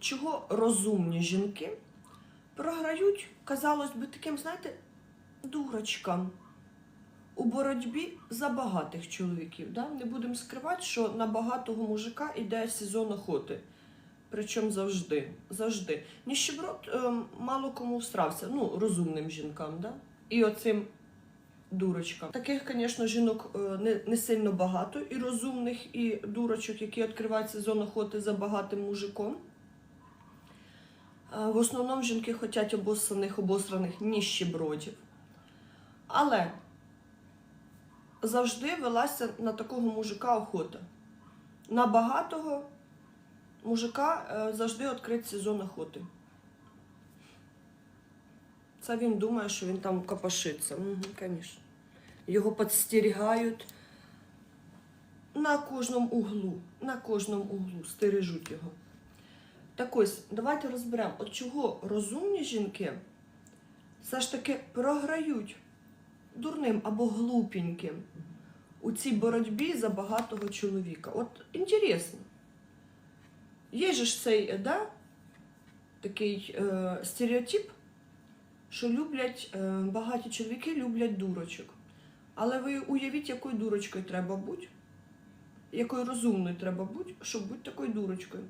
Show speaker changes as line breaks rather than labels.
чого розумні жінки програють, казалось би, таким, знаєте, дурочкам у боротьбі за багатих чоловіків. Да? Не будемо скривати, що на багатого мужика йде сезон охоти. Причому завжди. завжди. Ніщеброд е, мало кому всрався, ну, розумним жінкам, да? і оцим дурочкам. Таких, звісно, жінок е, не, не сильно багато, і розумних, і дурочок, які відкривають сезон охоти за багатим мужиком. Е, В основному жінки хочуть обосраних, обосраних ніщебродів. Але завжди велася на такого мужика охота. На багатого мужика е, завжди відкрит сезон охоти. Це він думає, що він там копошиться. Угу, звісно. Його підстерігають на кожному углу. На кожному углу стережуть його. Так ось, давайте розберемо, от чого розумні жінки все ж таки програють дурним або глупеньким у цій боротьбі за багатого чоловіка. От інтересно. Є ж цей, е, да, такий е, стереотип, що люблять е, багаті чоловіки люблять дурочок. Але ви уявіть, якою дурочкою треба бути, якою розумною треба бути, щоб бути такою дурочкою.